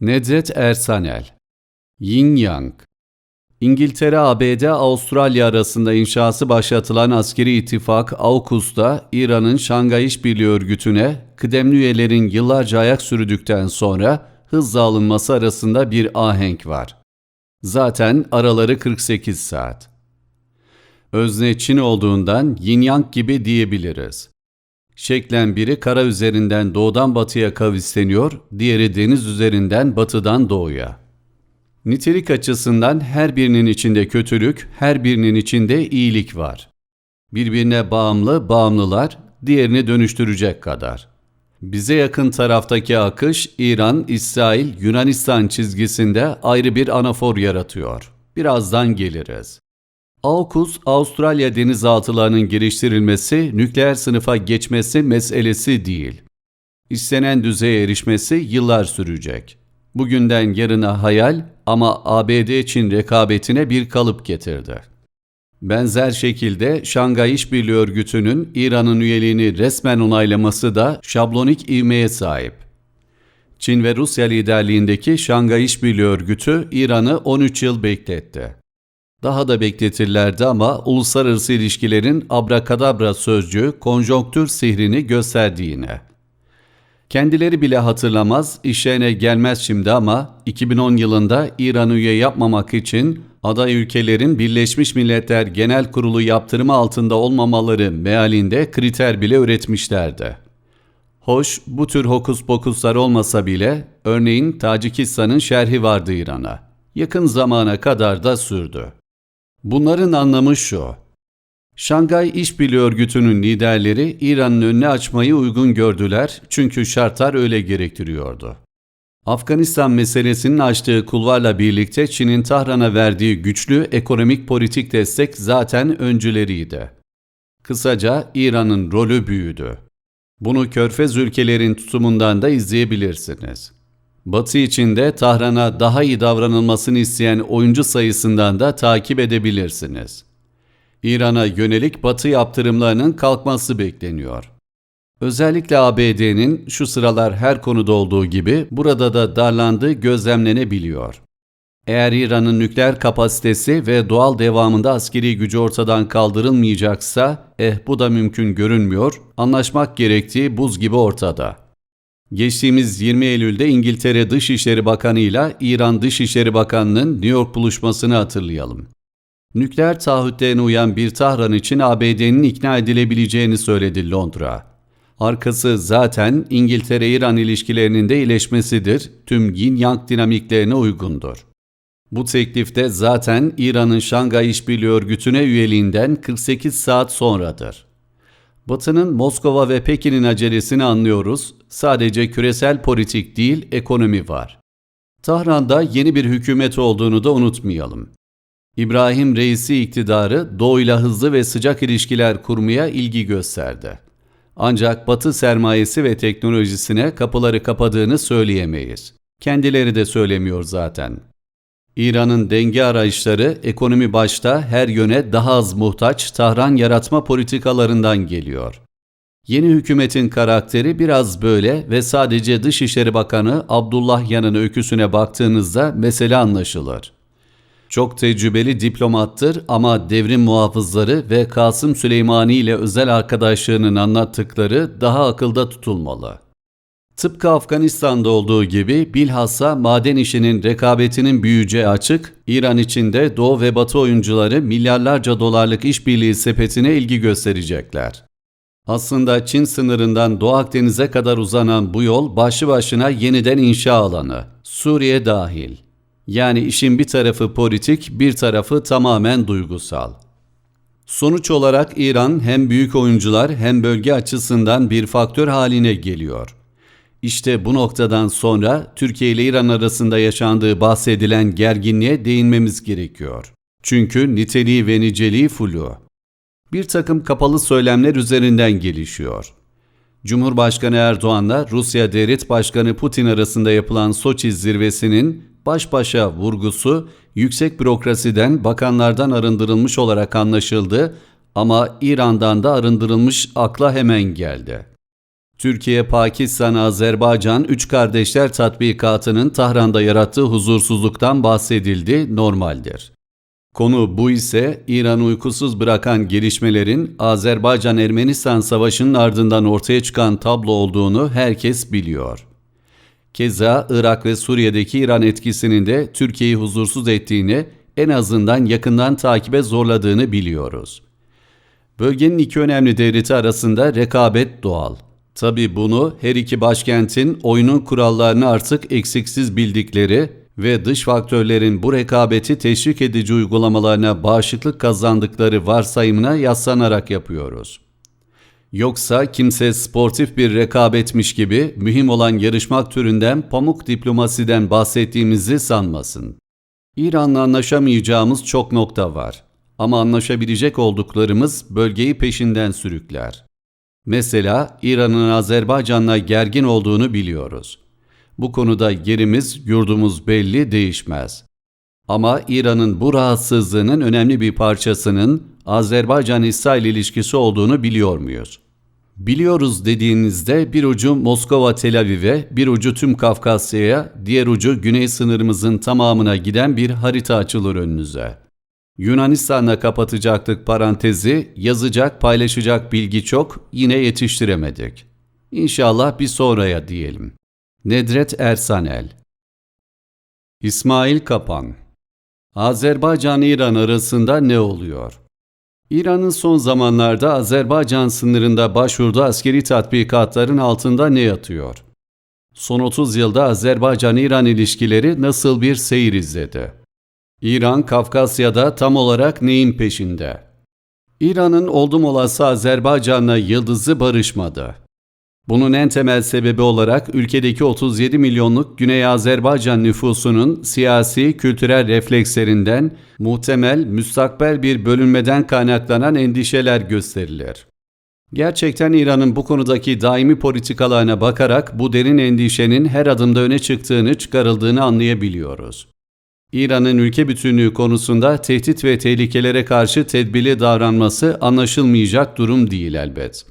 Nedret Ersanel Yin Yang İngiltere, ABD, Avustralya arasında inşası başlatılan askeri ittifak AUKUS'ta İran'ın Şangay İşbirliği Örgütü'ne kıdemli üyelerin yıllarca ayak sürdükten sonra hızla alınması arasında bir ahenk var. Zaten araları 48 saat. Özne Çin olduğundan yin yang gibi diyebiliriz. Şeklen biri kara üzerinden doğudan batıya kavisleniyor, diğeri deniz üzerinden batıdan doğuya. Nitelik açısından her birinin içinde kötülük, her birinin içinde iyilik var. Birbirine bağımlı bağımlılar, diğerini dönüştürecek kadar. Bize yakın taraftaki akış İran, İsrail, Yunanistan çizgisinde ayrı bir anafor yaratıyor. Birazdan geliriz. AUKUS, Avustralya denizaltılarının geliştirilmesi, nükleer sınıfa geçmesi meselesi değil. İstenen düzeye erişmesi yıllar sürecek. Bugünden yarına hayal ama ABD-Çin rekabetine bir kalıp getirdi. Benzer şekilde Şangay İşbirliği Örgütü'nün İran'ın üyeliğini resmen onaylaması da şablonik ivmeye sahip. Çin ve Rusya liderliğindeki Şangay İşbirliği Örgütü İran'ı 13 yıl bekletti. Daha da bekletirlerdi ama uluslararası ilişkilerin abrakadabra sözcüğü konjonktür sihrini gösterdiğine. Kendileri bile hatırlamaz, işlerine gelmez şimdi ama 2010 yılında İran üye yapmamak için aday ülkelerin Birleşmiş Milletler Genel Kurulu yaptırımı altında olmamaları mealinde kriter bile üretmişlerdi. Hoş, bu tür hokus pokuslar olmasa bile, örneğin Tacikistan'ın şerhi vardı İran'a. Yakın zamana kadar da sürdü. Bunların anlamı şu. Şangay İşbirliği Örgütü'nün liderleri İran'ın önüne açmayı uygun gördüler çünkü şartlar öyle gerektiriyordu. Afganistan meselesinin açtığı kulvarla birlikte Çin'in Tahran'a verdiği güçlü ekonomik politik destek zaten öncüleriydi. Kısaca İran'ın rolü büyüdü. Bunu körfez ülkelerin tutumundan da izleyebilirsiniz. Batı içinde Tahran'a daha iyi davranılmasını isteyen oyuncu sayısından da takip edebilirsiniz. İran'a yönelik Batı yaptırımlarının kalkması bekleniyor. Özellikle ABD'nin şu sıralar her konuda olduğu gibi burada da darlandığı gözlemlenebiliyor. Eğer İran'ın nükleer kapasitesi ve doğal devamında askeri gücü ortadan kaldırılmayacaksa, eh bu da mümkün görünmüyor, anlaşmak gerektiği buz gibi ortada. Geçtiğimiz 20 Eylül'de İngiltere Dışişleri Bakanı ile İran Dışişleri Bakanı'nın New York buluşmasını hatırlayalım. Nükleer taahhütlerine uyan bir Tahran için ABD'nin ikna edilebileceğini söyledi Londra. Arkası zaten İngiltere-İran ilişkilerinin de iyileşmesidir, tüm yin-yang dinamiklerine uygundur. Bu teklifte zaten İran'ın Şangay İşbirliği Örgütü'ne üyeliğinden 48 saat sonradır. Batı'nın Moskova ve Pekin'in acelesini anlıyoruz. Sadece küresel politik değil, ekonomi var. Tahran'da yeni bir hükümet olduğunu da unutmayalım. İbrahim Reisi iktidarı doğuyla hızlı ve sıcak ilişkiler kurmaya ilgi gösterdi. Ancak Batı sermayesi ve teknolojisine kapıları kapadığını söyleyemeyiz. Kendileri de söylemiyor zaten. İran'ın denge arayışları ekonomi başta her yöne daha az muhtaç Tahran yaratma politikalarından geliyor. Yeni hükümetin karakteri biraz böyle ve sadece Dışişleri Bakanı Abdullah Yan'ın öyküsüne baktığınızda mesele anlaşılır. Çok tecrübeli diplomattır ama devrim muhafızları ve Kasım Süleymani ile özel arkadaşlığının anlattıkları daha akılda tutulmalı. Tıpkı Afganistan'da olduğu gibi bilhassa maden işinin rekabetinin büyüyeceği açık, İran içinde Doğu ve Batı oyuncuları milyarlarca dolarlık işbirliği sepetine ilgi gösterecekler. Aslında Çin sınırından Doğu Akdeniz'e kadar uzanan bu yol başlı başına yeniden inşa alanı, Suriye dahil. Yani işin bir tarafı politik, bir tarafı tamamen duygusal. Sonuç olarak İran hem büyük oyuncular hem bölge açısından bir faktör haline geliyor. İşte bu noktadan sonra Türkiye ile İran arasında yaşandığı bahsedilen gerginliğe değinmemiz gerekiyor. Çünkü niteliği ve niceliği flu. Bir takım kapalı söylemler üzerinden gelişiyor. Cumhurbaşkanı Erdoğan'la Rusya Devlet Başkanı Putin arasında yapılan Soçi zirvesinin baş başa vurgusu yüksek bürokrasiden, bakanlardan arındırılmış olarak anlaşıldı ama İran'dan da arındırılmış akla hemen geldi. Türkiye, Pakistan, Azerbaycan Üç Kardeşler tatbikatının Tahran'da yarattığı huzursuzluktan bahsedildi, normaldir. Konu bu ise İran uykusuz bırakan gelişmelerin Azerbaycan-Ermenistan savaşının ardından ortaya çıkan tablo olduğunu herkes biliyor. Keza Irak ve Suriye'deki İran etkisinin de Türkiye'yi huzursuz ettiğini, en azından yakından takibe zorladığını biliyoruz. Bölgenin iki önemli devleti arasında rekabet doğal. Tabi bunu her iki başkentin oyunun kurallarını artık eksiksiz bildikleri ve dış faktörlerin bu rekabeti teşvik edici uygulamalarına bağışıklık kazandıkları varsayımına yaslanarak yapıyoruz. Yoksa kimse sportif bir rekabetmiş gibi mühim olan yarışmak türünden pamuk diplomasiden bahsettiğimizi sanmasın. İran'la anlaşamayacağımız çok nokta var. Ama anlaşabilecek olduklarımız bölgeyi peşinden sürükler. Mesela İran'ın Azerbaycan'la gergin olduğunu biliyoruz. Bu konuda yerimiz, yurdumuz belli değişmez. Ama İran'ın bu rahatsızlığının önemli bir parçasının Azerbaycan-İsrail ilişkisi olduğunu biliyor muyuz? Biliyoruz dediğinizde bir ucu Moskova Tel Aviv'e, bir ucu tüm Kafkasya'ya, diğer ucu güney sınırımızın tamamına giden bir harita açılır önünüze. Yunanistan'la kapatacaktık parantezi, yazacak, paylaşacak bilgi çok, yine yetiştiremedik. İnşallah bir sonraya diyelim. Nedret Ersanel İsmail Kapan Azerbaycan-İran arasında ne oluyor? İran'ın son zamanlarda Azerbaycan sınırında başvurduğu askeri tatbikatların altında ne yatıyor? Son 30 yılda Azerbaycan-İran ilişkileri nasıl bir seyir izledi? İran, Kafkasya'da tam olarak neyin peşinde? İran'ın oldum olası Azerbaycan'la yıldızı barışmadı. Bunun en temel sebebi olarak ülkedeki 37 milyonluk Güney Azerbaycan nüfusunun siyasi, kültürel reflekslerinden muhtemel, müstakbel bir bölünmeden kaynaklanan endişeler gösterilir. Gerçekten İran'ın bu konudaki daimi politikalarına bakarak bu derin endişenin her adımda öne çıktığını, çıkarıldığını anlayabiliyoruz. İran'ın ülke bütünlüğü konusunda tehdit ve tehlikelere karşı tedbirli davranması anlaşılmayacak durum değil elbet.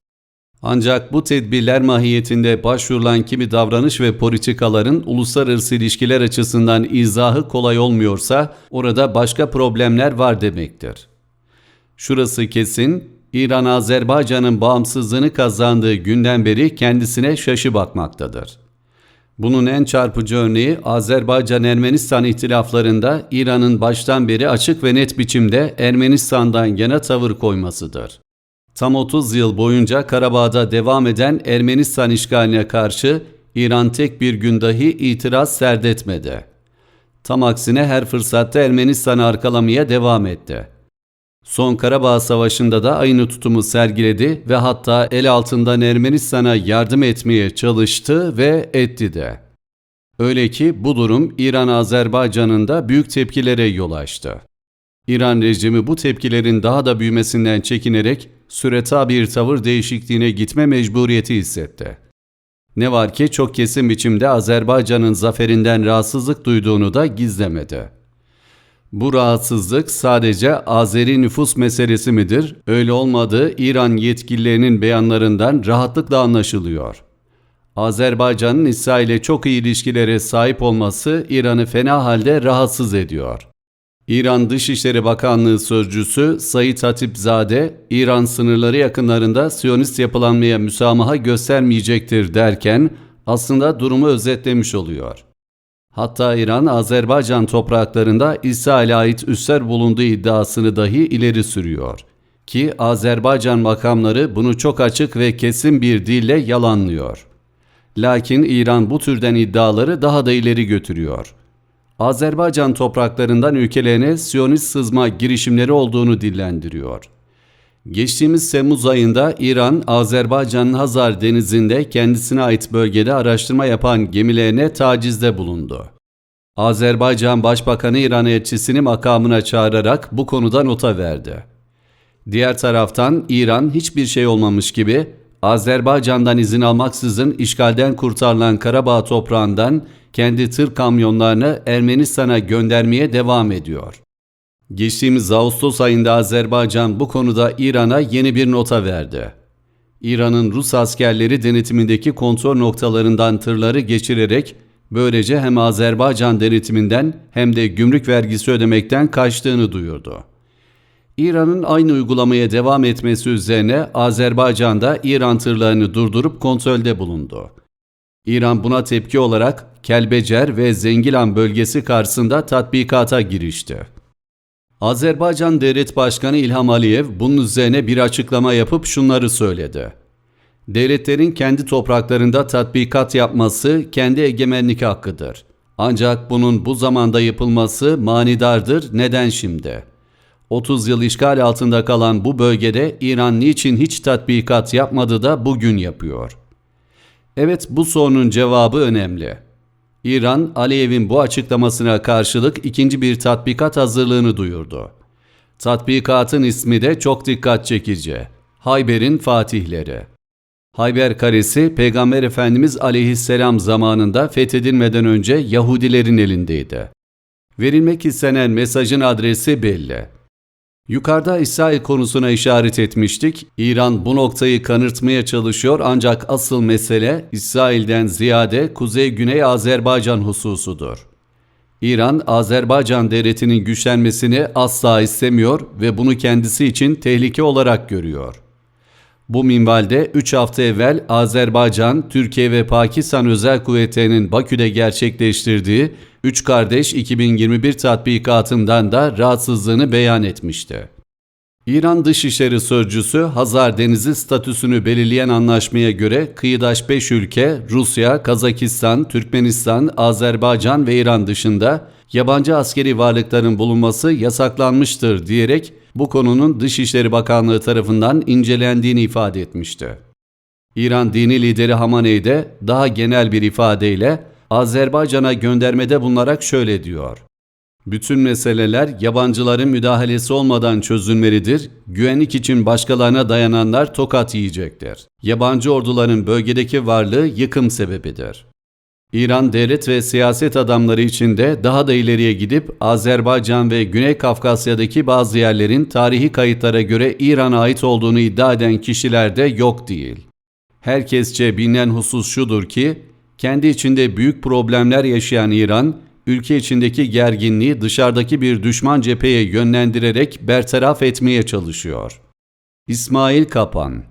Ancak bu tedbirler mahiyetinde başvurulan kimi davranış ve politikaların uluslararası ilişkiler açısından izahı kolay olmuyorsa orada başka problemler var demektir. Şurası kesin, İran Azerbaycan'ın bağımsızlığını kazandığı günden beri kendisine şaşı bakmaktadır. Bunun en çarpıcı örneği Azerbaycan-Ermenistan ihtilaflarında İran'ın baştan beri açık ve net biçimde Ermenistan'dan yana tavır koymasıdır. Tam 30 yıl boyunca Karabağ'da devam eden Ermenistan işgaline karşı İran tek bir gün dahi itiraz serdetmedi. Tam aksine her fırsatta Ermenistan'ı arkalamaya devam etti. Son Karabağ Savaşı'nda da aynı tutumu sergiledi ve hatta el altından Ermenistan'a yardım etmeye çalıştı ve etti de. Öyle ki bu durum İran-Azerbaycan'ın da büyük tepkilere yol açtı. İran rejimi bu tepkilerin daha da büyümesinden çekinerek süreta bir tavır değişikliğine gitme mecburiyeti hissetti. Ne var ki çok kesin biçimde Azerbaycan'ın zaferinden rahatsızlık duyduğunu da gizlemedi. Bu rahatsızlık sadece Azeri nüfus meselesi midir? Öyle olmadığı İran yetkililerinin beyanlarından rahatlıkla anlaşılıyor. Azerbaycan'ın İsrail'e çok iyi ilişkilere sahip olması İran'ı fena halde rahatsız ediyor. İran Dışişleri Bakanlığı Sözcüsü Sayit Hatipzade, İran sınırları yakınlarında Siyonist yapılanmaya müsamaha göstermeyecektir derken aslında durumu özetlemiş oluyor. Hatta İran, Azerbaycan topraklarında İsrail'e ait üsler bulunduğu iddiasını dahi ileri sürüyor. Ki Azerbaycan makamları bunu çok açık ve kesin bir dille yalanlıyor. Lakin İran bu türden iddiaları daha da ileri götürüyor. Azerbaycan topraklarından ülkelerine Siyonist sızma girişimleri olduğunu dillendiriyor. Geçtiğimiz Temmuz ayında İran, Azerbaycan'ın Hazar denizinde kendisine ait bölgede araştırma yapan gemilerine tacizde bulundu. Azerbaycan Başbakanı İran elçisini makamına çağırarak bu konuda nota verdi. Diğer taraftan İran hiçbir şey olmamış gibi Azerbaycan'dan izin almaksızın işgalden kurtarılan Karabağ toprağından kendi tır kamyonlarını Ermenistan'a göndermeye devam ediyor. Geçtiğimiz Ağustos ayında Azerbaycan bu konuda İran'a yeni bir nota verdi. İran'ın Rus askerleri denetimindeki kontrol noktalarından tırları geçirerek böylece hem Azerbaycan denetiminden hem de gümrük vergisi ödemekten kaçtığını duyurdu. İran'ın aynı uygulamaya devam etmesi üzerine Azerbaycan'da İran tırlarını durdurup kontrolde bulundu. İran buna tepki olarak Kelbecer ve Zengilan bölgesi karşısında tatbikata girişti. Azerbaycan Devlet Başkanı İlham Aliyev bunun üzerine bir açıklama yapıp şunları söyledi. Devletlerin kendi topraklarında tatbikat yapması kendi egemenlik hakkıdır. Ancak bunun bu zamanda yapılması manidardır. Neden şimdi? 30 yıl işgal altında kalan bu bölgede İran niçin hiç tatbikat yapmadı da bugün yapıyor? Evet bu sorunun cevabı önemli. İran, Aliyev'in bu açıklamasına karşılık ikinci bir tatbikat hazırlığını duyurdu. Tatbikatın ismi de çok dikkat çekici. Hayber'in Fatihleri. Hayber Kalesi Peygamber Efendimiz aleyhisselam zamanında fethedilmeden önce Yahudilerin elindeydi. Verilmek istenen mesajın adresi belli. Yukarıda İsrail konusuna işaret etmiştik. İran bu noktayı kanırtmaya çalışıyor ancak asıl mesele İsrail'den ziyade Kuzey-Güney Azerbaycan hususudur. İran, Azerbaycan devletinin güçlenmesini asla istemiyor ve bunu kendisi için tehlike olarak görüyor. Bu minvalde 3 hafta evvel Azerbaycan, Türkiye ve Pakistan özel kuvvetlerinin Bakü'de gerçekleştirdiği 3 Kardeş 2021 tatbikatından da rahatsızlığını beyan etmişti. İran Dışişleri Sözcüsü Hazar Denizi statüsünü belirleyen anlaşmaya göre kıyıdaş 5 ülke Rusya, Kazakistan, Türkmenistan, Azerbaycan ve İran dışında yabancı askeri varlıkların bulunması yasaklanmıştır diyerek bu konunun Dışişleri Bakanlığı tarafından incelendiğini ifade etmişti. İran dini lideri Hamaney de daha genel bir ifadeyle Azerbaycan'a göndermede bulunarak şöyle diyor. Bütün meseleler yabancıların müdahalesi olmadan çözülmelidir. Güvenlik için başkalarına dayananlar tokat yiyecektir. Yabancı orduların bölgedeki varlığı yıkım sebebidir. İran devlet ve siyaset adamları için de daha da ileriye gidip Azerbaycan ve Güney Kafkasya'daki bazı yerlerin tarihi kayıtlara göre İran'a ait olduğunu iddia eden kişiler de yok değil. Herkesçe bilinen husus şudur ki, kendi içinde büyük problemler yaşayan İran, ülke içindeki gerginliği dışarıdaki bir düşman cepheye yönlendirerek bertaraf etmeye çalışıyor. İsmail Kapan